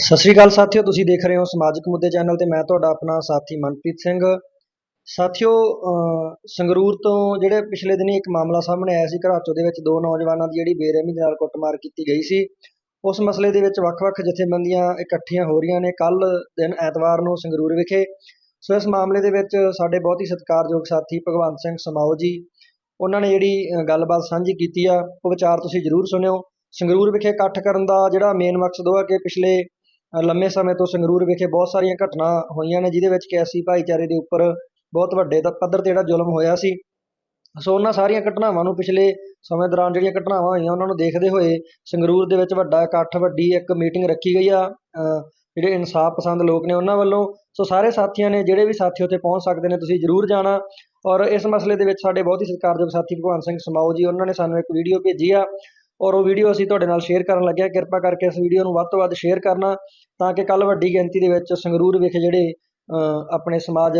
ਸਤਿ ਸ਼੍ਰੀ ਅਕਾਲ ਸਾਥੀਓ, ਤੁਸੀਂ ਦੇਖ ਰਹੇ ਹੋ ਸਮਾਜਿਕ ਮੁੱਦੇ ਚੈਨਲ ਤੇ ਮੈਂ ਤੁਹਾਡਾ ਆਪਣਾ ਸਾਥੀ ਮਨਪ੍ਰੀਤ ਸਿੰਘ। ਸਾਥੀਓ, ਅਹ, ਸੰਗਰੂਰ ਤੋਂ ਜਿਹੜੇ ਪਿਛਲੇ ਦਿਨੀ ਇੱਕ ਮਾਮਲਾ ਸਾਹਮਣੇ ਆਇਆ ਸੀ, ਘਰਾਚੋ ਦੇ ਵਿੱਚ ਦੋ ਨੌਜਵਾਨਾਂ ਦੀ ਜਿਹੜੀ ਬੇਰਹਿਮੀ ਦੇ ਨਾਲ ਕੁੱਟਮਾਰ ਕੀਤੀ ਗਈ ਸੀ। ਉਸ ਮਸਲੇ ਦੇ ਵਿੱਚ ਵੱਖ-ਵੱਖ ਜਥੇਬੰਦੀਆਂ ਇਕੱਠੀਆਂ ਹੋ ਰਹੀਆਂ ਨੇ। ਕੱਲ ਦਿਨ ਐਤਵਾਰ ਨੂੰ ਸੰਗਰੂਰ ਵਿਖੇ। ਸੋ ਇਸ ਮਾਮਲੇ ਦੇ ਵਿੱਚ ਸਾਡੇ ਬਹੁਤ ਹੀ ਸਤਿਕਾਰਯੋਗ ਸਾਥੀ ਭਗਵੰਤ ਸਿੰਘ ਸਮਾਓ ਜੀ ਉਹਨਾਂ ਨੇ ਜਿਹੜੀ ਗੱਲਬਾਤ ਸਾਂਝੀ ਕੀਤੀ ਆ, ਉਹ ਵਿਚਾਰ ਤੁਸੀਂ ਜ਼ਰੂਰ ਸੁਣਿਓ। ਸੰਗਰੂਰ ਵਿਖੇ ਇਕੱਠ ਕਰਨ ਦਾ ਜਿਹੜਾ ਮੇਨ ਮਕਸਦ ਉਹ ਆ ਕਿ ਪਿਛਲੇ ਲੰਮੇ ਸਮੇਂ ਤੋਂ ਸੰਗਰੂਰ ਵਿਖੇ ਬਹੁਤ ਸਾਰੀਆਂ ਘਟਨਾ ਹੋਈਆਂ ਨੇ, ਜਿਹਦੇ ਵਿੱਚ ਕਿ ਐਸੀ ਭਾਈਚਾਰੇ ਦੇ ਉੱਪਰ ਬਹੁਤ ਵੱਡੇ ਪੱਧਰ ਤੇ ਜਿਹੜਾ ਜ਼ੁਲਮ ਹੋਇਆ ਸੀ। ਸੋ ਉਹਨਾਂ ਸਾਰੀਆਂ ਘਟਨਾਵਾਂ ਨੂੰ ਪਿਛਲੇ ਸਮੇਂ ਦੌਰਾਨ ਜਿਹੜੀਆਂ ਘਟਨਾਵਾਂ ਹੋਈਆਂ, ਉਹਨਾਂ ਨੂੰ ਦੇਖਦੇ ਹੋਏ ਸੰਗਰੂਰ ਦੇ ਵਿੱਚ ਵੱਡਾ ਇਕੱਠ, ਵੱਡੀ ਇੱਕ ਮੀਟਿੰਗ ਰੱਖੀ ਗਈ ਆ। ਜਿਹੜੇ ਇਨਸਾਫ ਪਸੰਦ ਲੋਕ ਨੇ ਉਹਨਾਂ ਵੱਲੋਂ। ਸੋ ਸਾਰੇ ਸਾਥੀਆਂ ਨੇ, ਜਿਹੜੇ ਵੀ ਸਾਥੀ ਉੱਥੇ ਪਹੁੰਚ ਸਕਦੇ ਨੇ, ਤੁਸੀਂ ਜ਼ਰੂਰ ਜਾਣਾ। ਔਰ ਇਸ ਮਸਲੇ ਦੇ ਵਿੱਚ ਸਾਡੇ ਬਹੁਤ ਹੀ ਸਤਿਕਾਰਯੋਗ ਸਾਥੀ ਭਗਵਾਨ ਸਿੰਘ ਸਮਾਓ ਜੀ, ਉਹਨਾਂ ਨੇ ਸਾਨੂੰ ਇੱਕ ਵੀਡੀਓ ਭੇਜੀ ਆ ਔਰ ਉਹ ਵੀਡੀਓ ਅਸੀਂ ਤੁਹਾਡੇ ਨਾਲ ਸ਼ੇਅਰ ਕਰਨ ਲੱਗਿਆ। ਕਿਰਪਾ ਕਰਕੇ ਇਸ ਵੀਡੀਓ ਨੂੰ ਵੱਧ ਤੋਂ ਵੱਧ ਸ਼ੇਅਰ ਕਰਨਾ ਤਾਂ ਕਿ ਕੱਲ ਵੱਡੀ ਗਿਣਤੀ ਦੇ ਵਿੱਚ ਸੰਗਰੂਰ ਵਿਖੇ ਜਿਹੜੇ ਆਪਣੇ ਸਮਾਜ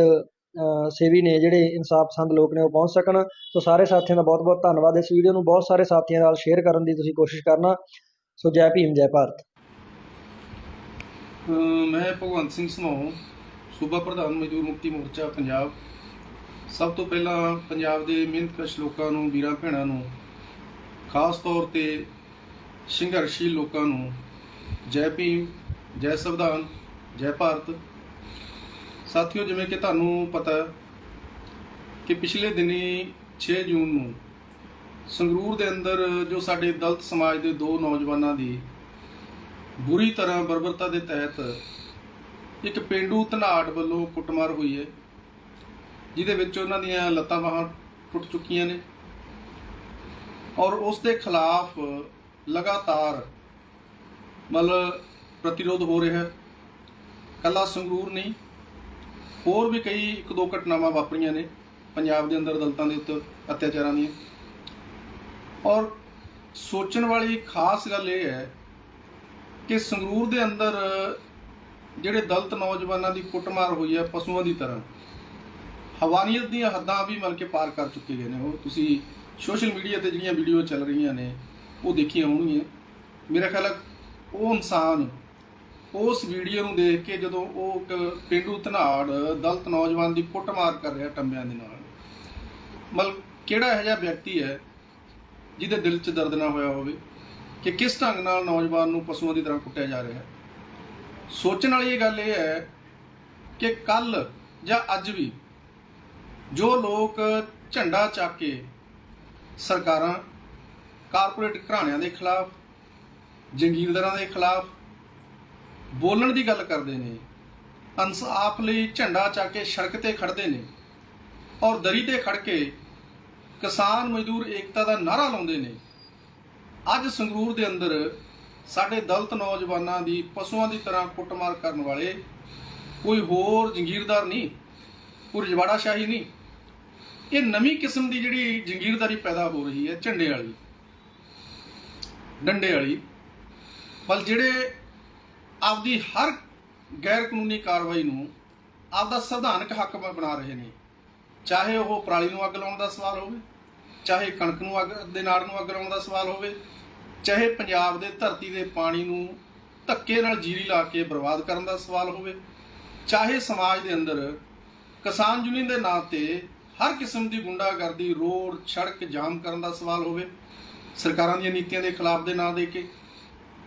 ਸੇਵੀ ਨੇ ਜਿਹੜੇ ਇਨਸਾਫ ਪਸੰਦ ਲੋਕ ਨੇ ਉਹ ਪਹੁੰਚ ਸਕਣ। ਸੋ ਸਾਰੇ ਸਾਥੀਆਂ ਦਾ ਬਹੁਤ ਬਹੁਤ ਧੰਨਵਾਦ। ਇਸ ਵੀਡੀਓ ਨੂੰ ਬਹੁਤ ਸਾਰੇ ਸਾਥੀਆਂ ਨਾਲ ਸ਼ੇਅਰ ਕਰਨ ਦੀ ਤੁਸੀਂ ਕੋਸ਼ਿਸ਼ ਕਰਨਾ। ਸੋ ਜੈ ਭੀਮ, ਜੈ ਭਾਰਤ। ਮੈਂ ਭਗਵੰਤ ਸਿੰਘ ਸਮਾਉ ਸੂਬਾ ਪ੍ਰਧਾਨ ਮਜ਼ਦੂਰ ਮੁਕਤੀ ਮੋਰਚਾ, ਪੰਜਾਬ। ਸਭ ਤੋਂ ਪਹਿਲਾਂ ਪੰਜਾਬ ਦੇ ਮਿਹਨਤਕਸ਼ ਲੋਕਾਂ ਨੂੰ, ਵੀਰਾਂ ਭੈਣਾਂ ਨੂੰ, ਖਾਸ ਤੌਰ ਤੇ ਸੰਘਰਸ਼ੀ ਲੋਕਾਂ ਨੂੰ, ਜੈ ਭੀਮ, ਜੈ ਸੰਵਿਧਾਨ, ਜੈ ਭਾਰਤ। ਸਾਥੀਓ, ਜਿਵੇਂ ਕਿ ਤੁਹਾਨੂੰ ਪਤਾ ਕਿ ਪਿਛਲੇ ਦਿਨੀ 6 ਜੂਨ ਨੂੰ ਸੰਗਰੂਰ ਦੇ ਅੰਦਰ ਜੋ ਸਾਡੇ ਦਲਿਤ ਸਮਾਜ ਦੇ ਦੋ ਨੌਜਵਾਨਾਂ ਦੀ ਬੁਰੀ ਤਰ੍ਹਾਂ ਬਰਬਰਤਾ ਦੇ ਤਹਿਤ ਇੱਕ ਪਿੰਡੂ ਧਨਾੜ ਵੱਲੋਂ ਕੁੱਟਮਾਰ ਹੋਈ ਹੈ ਜਿਹਦੇ ਵਿੱਚ ਉਹਨਾਂ ਦੀਆਂ ਲੱਤਾਂ ਬਾਹਾਂ ਟੁੱਟ ਚੁੱਕੀਆਂ ਨੇ। ਔਰ ਉਸ ਦੇ ਖਿਲਾਫ ਲਗਾਤਾਰ ਮਤਲਬ ਪ੍ਰਤੀਰੋਧ ਹੋ ਰਿਹਾ ਹੈ। ਕੱਲਾ ਸੰਗਰੂਰ ਨਹੀਂ, ਹੋਰ ਵੀ ਕਈ ਇੱਕ ਦੋ ਘਟਨਾਵਾਂ ਵਾਪਰੀਆਂ ਨੇ ਪੰਜਾਬ ਦੇ ਅੰਦਰ ਦਲਤਾਂ ਦੇ ਉੱਤੇ ਅਤਿਆਚਾਰਾਂ ਦੀਆਂ। ਔਰ ਸੋਚਣ ਵਾਲੀ ਖਾਸ ਗੱਲ ਇਹ ਹੈ ਕਿ ਸੰਗਰੂਰ ਦੇ ਅੰਦਰ ਜਿਹੜੇ ਦਲਤ ਨੌਜਵਾਨਾਂ ਦੀ ਕੁੱਟਮਾਰ ਹੋਈ ਹੈ ਪਸ਼ੂਆਂ ਦੀ ਤਰ੍ਹਾਂ ਹਵਾਨੀਅਤ ਦੀਆਂ ਹੱਦਾਂ ਵੀ ਮਲ ਕੇ ਪਾਰ ਕਰ ਚੁੱਕੇ ਗਏ ਨੇ ਉਹ। ਤੁਸੀਂ ਸੋਸ਼ਲ ਮੀਡੀਆ ਤੇ ਜਿਹੜੀਆਂ ਵੀਡੀਓ ਚੱਲ ਰਹੀਆਂ ਨੇ, ਉਹ ਦੇਖੀਆਂ ਹੋਣਗੀਆਂ। ਮੇਰਾ ਖਿਆਲ ਉਹ ਇਨਸਾਨ ਉਸ ਵੀਡੀਓ ਨੂੰ ਦੇਖ ਕੇ ਜਦੋਂ ਉਹ ਇੱਕ ਪਿੰਡੂ ਧਨਾੜ, ਦਲਤ ਨੌਜਵਾਨ ਦੀ ਕੁੱਟਮਾਰ ਕਰ ਰਿਹਾ ਟੰਬਿਆਂ ਦੇ ਨਾਲ। ਮਤਲਬ ਕਿਹੜਾ ਇਹੋ ਜਿਹਾ ਵਿਅਕਤੀ ਹੈ ਜਿਹਦੇ ਦਿਲ 'ਚ ਦਰਦ ਨਾ ਹੋਇਆ ਹੋਵੇ ਕਿ ਕਿਸ ਢੰਗ ਨਾਲ ਨੌਜਵਾਨ ਨੂੰ ਪਸ਼ੂਆਂ ਦੀ ਤਰ੍ਹਾਂ ਕੁੱਟਿਆ ਜਾ ਰਿਹਾ ਹੈ? ਸੋਚਣ ਵਾਲੀ ਇਹ ਗੱਲ ਇਹ ਹੈ ਕਿ ਕੱਲ ਜਾਂ ਅੱਜ ਵੀ ਜੋ ਲੋਕ ਝੰਡਾ ਚੱਕ ਕੇ ਸਰਕਾਰਾਂ, ਕਾਰਪੋਰੇਟ ਘਰਾਣਿਆਂ ਦੇ ਖਿਲਾਫ, ਜੰਗੀਰਦਾਰਾਂ ਦੇ ਖਿਲਾਫ ਬੋਲਣ ਦੀ ਗੱਲ ਕਰਦੇ ਨੇ ਇਨਸਾਫ ਲਈ ਝੰਡਾ ਚੱਕ ਕੇ ਸੜਕ ਤੇ ਖੜਦੇ ਨੇ ਔਰ ਦਰੀ ਤੇ ਖੜ ਕੇ ਕਿਸਾਨ ਮਜ਼ਦੂਰ ਏਕਤਾ ਦਾ ਨਾਰਾ ਲਾਉਂਦੇ ਨੇ। ਅੱਜ ਸੰਗਰੂਰ ਦੇ ਅੰਦਰ ਸਾਡੇ ਦਲਤ ਨੌਜਵਾਨਾਂ ਦੀ, ਪਸ਼ੂਆਂ ਦੀ ਤਰ੍ਹਾਂ ਕੁੱਟਮਾਰ ਕਰਨ ਵਾਲੇ ਕੋਈ ਹੋਰ ਜੰਗੀਰਦਾਰ ਨਹੀਂ। ਕੋਈ ਰਜਵਾੜਾਸ਼ਾਹੀ ਨਹੀਂ। ਇਹ ਨਵੀਂ ਕਿਸਮ ਦੀ ਜਿਹੜੀ ਜੰਗੀਰਦਾਰੀ ਪੈਦਾ ਹੋ ਰਹੀ ਹੈ, ਝੰਡੇ ਵਾਲੀ। ਡੰਡੇ ਵਾਲੀ। ਪਰ ਜਿਹੜੇ ਆਪਦੀ ਹਰ ਗੈਰ ਕਾਨੂੰਨੀ ਕਾਰਵਾਈ ਨੂੰ ਆਪਦਾ ਸੰਵਿਧਾਨਕ ਹੱਕ ਬਣਾ ਰਹੇ ਨੇ। ਚਾਹੇ ਉਹ ਪਰਾਲੀ ਨੂੰ ਅੱਗ ਲਾਉਣ ਦਾ ਸਵਾਲ ਹੋਵੇ, ਚਾਹੇ ਕਣਕ ਨੂੰ ਅੱਗ, ਦੇ ਨਾੜ ਨੂੰ ਅੱਗ ਲਾਉਣ ਦਾ ਸਵਾਲ ਹੋਵੇ, ਚਾਹੇ ਪੰਜਾਬ ਦੇ ਧਰਤੀ ਦੇ ਪਾਣੀ ਨੂੰ ਧੱਕੇ ਨਾਲ ਜੀਰੀ ਲਾ ਕੇ ਬਰਬਾਦ ਕਰਨ ਦਾ ਸਵਾਲ ਹੋਵੇ, ਚਾਹੇ ਸਮਾਜ ਦੇ ਅੰਦਰ ਕਿਸਾਨ ਯੂਨੀਅਨ ਦੇ ਨਾਂ ਤੇ ਹਰ ਕਿਸਮ ਦੀ ਗੁੰਡਾਗਰਦੀ ਰੋਡ ਸੜਕ ਜਾਮ ਕਰਨ ਦਾ ਸਵਾਲ ਹੋਵੇ। ਸਰਕਾਰਾਂ ਦੀਆਂ ਨੀਤੀਆਂ ਦੇ ਖਿਲਾਫ ਦੇ ਨਾਂ ਦੇ ਕੇ।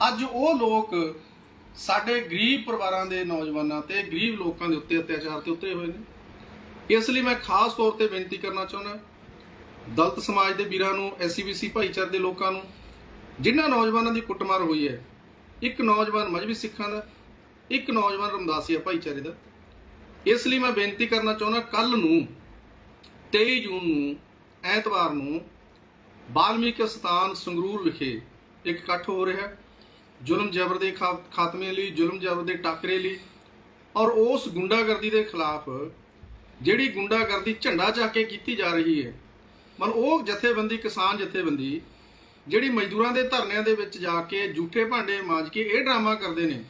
ਅੱਜ ਉਹ ਲੋਕ ਸਾਡੇ ਗਰੀਬ ਪਰਿਵਾਰਾਂ ਦੇ ਨੌਜਵਾਨਾਂ ਤੇ, ਗਰੀਬ ਲੋਕਾਂ ਦੇ ਉੱਤੇ ਅਤਿਆਚਾਰ ਤੇ ਉਤਰੇ ਹੋਏ ਨੇ। ਇਸ ਲਈ ਮੈਂ ਖਾਸ ਤੌਰ ਤੇ ਬੇਨਤੀ ਕਰਨਾ ਚਾਹੁੰਦਾ ਦਲਤ ਸਮਾਜ ਦੇ ਵੀਰਾਂ ਨੂੰ ਐਸਸੀਬੀਸੀ ਭਾਈਚਾਰੇ ਦੇ ਲੋਕਾਂ ਨੂੰ, ਜਿਨ੍ਹਾਂ ਨੌਜਵਾਨਾਂ ਦੀ ਕੁੱਟਮਾਰ ਹੋਈ ਹੈ, ਇੱਕ ਨੌਜਵਾਨ ਮਜਬੀ ਸਿੱਖਾਂ ਦਾ, ਇੱਕ ਨੌਜਵਾਨ ਰਮਦਾਸੀਆ ਭਾਈਚਾਰੇ ਦਾ। ਇਸ ਲਈ ਮੈਂ ਬੇਨਤੀ ਕਰਨਾ ਚਾਹੁੰਦਾ ਕੱਲ ਨੂੰ 23 ਜੂਨ ਨੂੰ, ਐਤਵਾਰ ਨੂੰ ਬਾਲਮੀਕ ਸਥਾਨ ਸੰਗਰੂਰ ਵਿਖੇ ਇੱਕ ਇਕੱਠ ਹੋ ਰਿਹਾ ਹੈ। ਜ਼ੁਲਮ ਜ਼ਬਰ ਦੇ ਖਾ- ਖਾਤਮੇ ਲਈ, ਜ਼ੁਲਮ ਜ਼ਬਰ ਦੇ ਟਾਕਰੇ ਲਈ ਔਰ ਉਸ ਗੁੰਡਾਗਰਦੀ ਦੇ ਖਿਲਾਫ ਜਿਹੜੀ ਗੁੰਡਾਗਰਦੀ ਝੰਡਾ ਚੱਕ ਕੇ ਕੀਤੀ ਜਾ ਰਹੀ ਹੈ ਮਨ ਉਹ ਜਥੇਬੰਦੀ, ਕਿਸਾਨ ਜਥੇਬੰਦੀ ਜਿਹੜੀ ਮਜ਼ਦੂਰਾਂ ਦੇ ਧਰਨਿਆਂ ਦੇ ਵਿੱਚ ਜਾ ਕੇ ਝੂਠੇ ਭਾਂਡੇ ਮਾਂਜ ਕੇ ਇਹ ਡਰਾਮਾ ਕਰਦੇ ਨੇ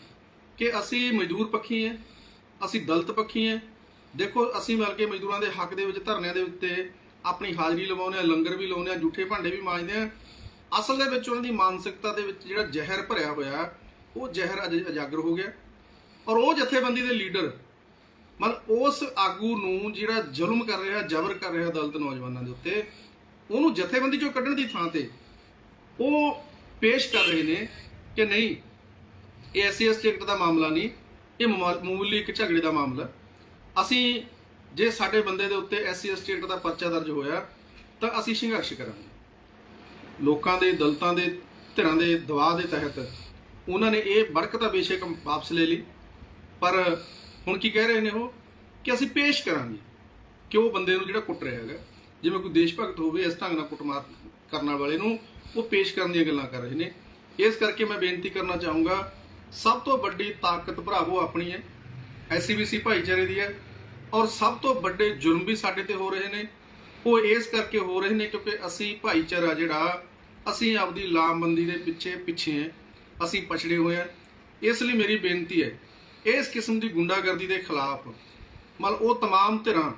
ਕਿ ਅਸੀਂ ਮਜ਼ਦੂਰ ਪੱਖੀ ਹਾਂ। ਅਸੀਂ ਦਲਤ ਪੱਖੀ ਹਾਂ ਦੇਖੋ, ਅਸੀਂ ਮਿਲ ਕੇ ਮਜ਼ਦੂਰਾਂ ਦੇ ਹੱਕ ਦੇ ਵਿੱਚ, ਧਰਨਿਆਂ ਦੇ ਉੱਤੇ ਆਪਣੀ ਹਾਜ਼ਰੀ ਲਵਾਉਂਦੇ ਆ ਲੰਗਰ ਵੀ ਲਾਉਂਦੇ ਆ ਝੂਠੇ ਭਾਂਡੇ ਵੀ ਮਾਂਜਦੇ ਆ ਅਸਲ ਦੇ ਵਿੱਚ ਉਹਨਾਂ ਦੀ ਮਾਨਸਿਕਤਾ ਦੇ ਵਿੱਚ ਜਿਹੜਾ ਜ਼ਹਿਰ ਭਰਿਆ ਹੋਇਆ, ਉਹ ਜ਼ਹਿਰ ਅਜ ਉਜਾਗਰ ਹੋ ਗਿਆ। ਔਰ ਉਹ ਜਥੇਬੰਦੀ ਦੇ ਲੀਡਰ, ਮਤਲਬ ਉਸ ਆਗੂ ਨੂੰ ਜਿਹੜਾ ਜ਼ੁਲਮ ਕਰ ਰਿਹਾ, ਜ਼ਬਰ ਕਰ ਰਿਹਾ ਦਲਤ ਨੌਜਵਾਨਾਂ ਦੇ ਉੱਤੇ, ਉਹਨੂੰ ਜਥੇਬੰਦੀ ਚੋਂ ਕੱਢਣ ਦੀ ਥਾਂ ਤੇ ਉਹ ਪੇਸ਼ ਕਰ ਰਹੇ ਨੇ ਕਿ ਨਹੀਂ, ਇਹ ਐਸਸੀਐਸ ਐਕਟ ਦਾ ਮਾਮਲਾ ਨਹੀਂ। ਇਹ ਮਾਮੂਲੀ ਇੱਕ ਝਗੜੇ ਦਾ ਮਾਮਲਾ ਅਸੀਂ ਜੇ ਸਾਡੇ ਬੰਦੇ ਦੇ ਉੱਤੇ ਐਸਸੀਐਸ ਐਕਟ ਦਾ ਪਰਚਾ ਦਰਜ ਹੋਇਆ, ਤਾਂ ਅਸੀਂ ਸੰਘਰਸ਼ ਕਰਾਂਗੇ। ਲੋਕਾਂ ਦੇ, ਦਲਤਾਂ ਦੇ, ਧਿਰਾਂ ਦੇ ਦਬਾਅ ਦੇ ਤਹਿਤ ਉਹਨਾਂ ਨੇ ਇਹ ਬੜਕ ਤਾਂ ਬੇਸ਼ੱਕ ਵਾਪਸ ਲੈ ਲਈ, ਪਰ ਹੁਣ ਕੀ ਕਹਿ ਰਹੇ ਨੇ ਉਹ? ਕਿ ਅਸੀਂ ਪੇਸ਼ ਕਰਾਂਗੇ ਕਿ ਉਹ ਬੰਦੇ ਨੂੰ ਜਿਹੜਾ ਕੁੱਟ ਰਿਹਾ ਹੈਗਾ, ਜਿਵੇਂ ਕੋਈ ਦੇਸ਼ ਭਗਤ ਹੋਵੇ, ਇਸ ਢੰਗ ਨਾਲ ਕੁੱਟਮਾਰ ਕਰਨ ਵਾਲੇ ਨੂੰ ਉਹ ਪੇਸ਼ ਕਰਨ ਦੀਆਂ ਗੱਲਾਂ ਕਰ ਰਹੇ ਨੇ। ਇਸ ਕਰਕੇ ਮੈਂ ਬੇਨਤੀ ਕਰਨਾ ਚਾਹੂੰਗਾ ਸਭ ਤੋਂ ਵੱਡੀ ਤਾਕਤ ਭਰਾਵੋ ਆਪਣੀ ਹੈ ਐਸਸੀਬੀਸੀ ਭਾਈਚਾਰੇ ਦੀ ਹੈ ਔਰ ਸਭ ਤੋਂ ਵੱਡੇ ਜੁਰਮ ਵੀ ਸਾਡੇ ਤੇ ਹੋ ਰਹੇ ਨੇ ਉਹ ਇਸ ਕਰਕੇ ਹੋ ਰਹੇ ਨੇ ਕਿਉਂਕਿ ਅਸੀਂ ਭਾਈਚਾਰਾ ਜਿਹੜਾ ਅਸੀਂ ਆਪਦੀ ਲਾਮਬੰਦੀ ਦੇ ਪਿੱਛੇ ਪਿੱਛੇ ਹੈ ਅਸੀਂ ਪਛੜੇ ਹੋਏ ਹਾਂ ਇਸ ਲਈ ਮੇਰੀ ਬੇਨਤੀ ਹੈ ਇਸ ਕਿਸਮ ਦੀ ਗੁੰਡਾਗਰਦੀ ਦੇ ਖਿਲਾਫ ਮਤਲਬ ਉਹ तमाम ਧਿਰਾਂ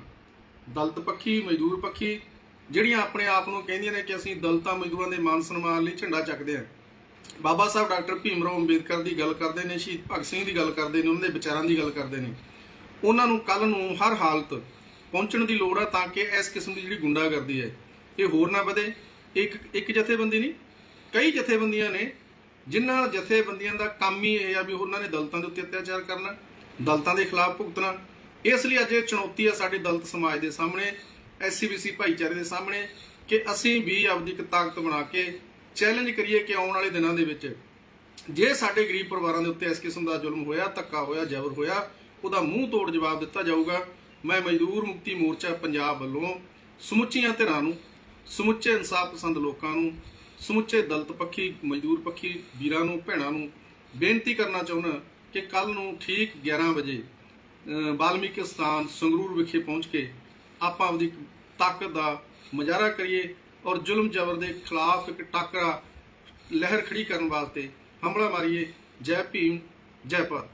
ਦਲਿਤ ਪੱਖੀ ਮਜ਼ਦੂਰ ਪੱਖੀ ਜਿਹੜੀਆਂ ਆਪਣੇ ਆਪ ਨੂੰ ਕਹਿੰਦੀਆਂ ਨੇ ਕਿ ਅਸੀਂ ਦਲਿਤਾਂ ਮਜ਼ਦੂਰਾਂ ਦੇ ਮਾਨ ਸਨਮਾਨ ਲਈ ਝੰਡਾ ਚੱਕਦੇ ਹਾਂ ਬਾਬਾ ਸਾਹਿਬ ਡਾਕਟਰ ਭੀਮ ਰਾਓ ਅੰਬੇਦਕਰ ਦੀ ਗੱਲ ਕਰਦੇ ਨੇ, ਸ਼ਹੀਦ ਭਗਤ ਸਿੰਘ ਦੀ ਗੱਲ ਕਰਦੇ ਨੇ ਉਹਨਾਂ ਦੇ ਵਿਚਾਰਾਂ ਦੀ ਗੱਲ ਕਰਦੇ ਨੇ। ਉਹਨਾਂ ਨੂੰ ਕੱਲ ਨੂੰ ਹਰ ਹਾਲਤ ਪਹੁੰਚਣ ਦੀ ਲੋੜ ਆ ਤਾਂ ਕਿ ਇਸ ਕਿਸਮ ਦੀ ਜਿਹੜੀ ਗੁੰਡਾਗਰਦੀ ਹੈ, ਇਹ ਹੋਰ ਨਾ ਵਧੇ। ਇੱਕ ਇੱਕ ਜਥੇਬੰਦੀ ਨਹੀਂ, ਕਈ ਜਥੇਬੰਦੀਆਂ ਨੇ, ਜਿਨ੍ਹਾਂ ਜਥੇਬੰਦੀਆਂ ਦਾ ਕੰਮ ਹੀ ਇਹ ਆ ਵੀ ਉਹਨਾਂ ਨੇ ਦਲਤਾਂ ਦੇ ਉੱਤੇ ਅਤਿਆਚਾਰ ਕਰਨਾ, ਦਲਤਾਂ ਦੇ ਖਿਲਾਫ ਭੁਗਤਣਾ। ਇਸ ਲਈ ਅੱਜ ਇਹ ਚੁਣੌਤੀ ਆ ਸਾਡੇ ਦਲਤ ਸਮਾਜ ਦੇ ਸਾਹਮਣੇ ਐਸਸੀਬੀਸੀ ਭਾਈਚਾਰੇ ਦੇ ਸਾਹਮਣੇ, ਕਿ ਅਸੀਂ ਵੀ ਆਪਦੀ ਇੱਕ ਤਾਕਤ ਬਣਾ ਕੇ ਚੈਲੰਜ ਕਰੀਏ ਕਿ ਆਉਣ ਵਾਲੇ ਦਿਨਾਂ ਦੇ ਵਿੱਚ ਜੇ ਸਾਡੇ ਗਰੀਬ ਪਰਿਵਾਰਾਂ ਦੇ ਉੱਤੇ ਇਸ ਕਿਸਮ ਦਾ ਜ਼ੁਲਮ ਹੋਇਆ ਧੱਕਾ ਹੋਇਆ ਜ਼ਬਰ ਹੋਇਆ ਉਹਦਾ ਮੂੰਹ ਤੋੜ ਜਵਾਬ ਦਿੱਤਾ ਜਾਊਗਾ। ਮੈਂ ਮਜ਼ਦੂਰ ਮੁਕਤੀ ਮੋਰਚਾ ਪੰਜਾਬ ਵੱਲੋਂ ਸਮੁੱਚੀਆਂ ਧਿਰਾਂ ਨੂੰ ਸਮੁੱਚੇ ਇਨਸਾਫ ਪਸੰਦ ਲੋਕਾਂ ਨੂੰ ਸਮੁੱਚੇ ਦਲਤ ਪੱਖੀ ਮਜ਼ਦੂਰ ਪੱਖੀ ਵੀਰਾਂ ਨੂੰ ਭੈਣਾਂ ਨੂੰ ਬੇਨਤੀ ਕਰਨਾ ਚਾਹੁੰਦਾ ਕਿ ਕੱਲ ਨੂੰ ਠੀਕ 11 ਵਜੇ ਅ, ਵਾਲਮੀਕੀ ਸਥਾਨ ਸੰਗਰੂਰ ਵਿਖੇ ਪਹੁੰਚ ਕੇ ਆਪਾਂ ਆਪਦੀ ਤਾਕਤ ਦਾ ਮੁਜ਼ਾਹਰਾ ਕਰੀਏ। ਔਰ ਜ਼ੁਲਮ ਜ਼ਬਰ ਦੇ ਖਿਲਾਫ ਇੱਕ ਟਾਕਰਾ ਲਹਿਰ ਖੜੀ ਕਰਨ ਵਾਸਤੇ ਹਮਲਾ ਮਾਰੀਏ। ਜੈ ਭੀਮ, ਜੈ ਭਾਰਤ।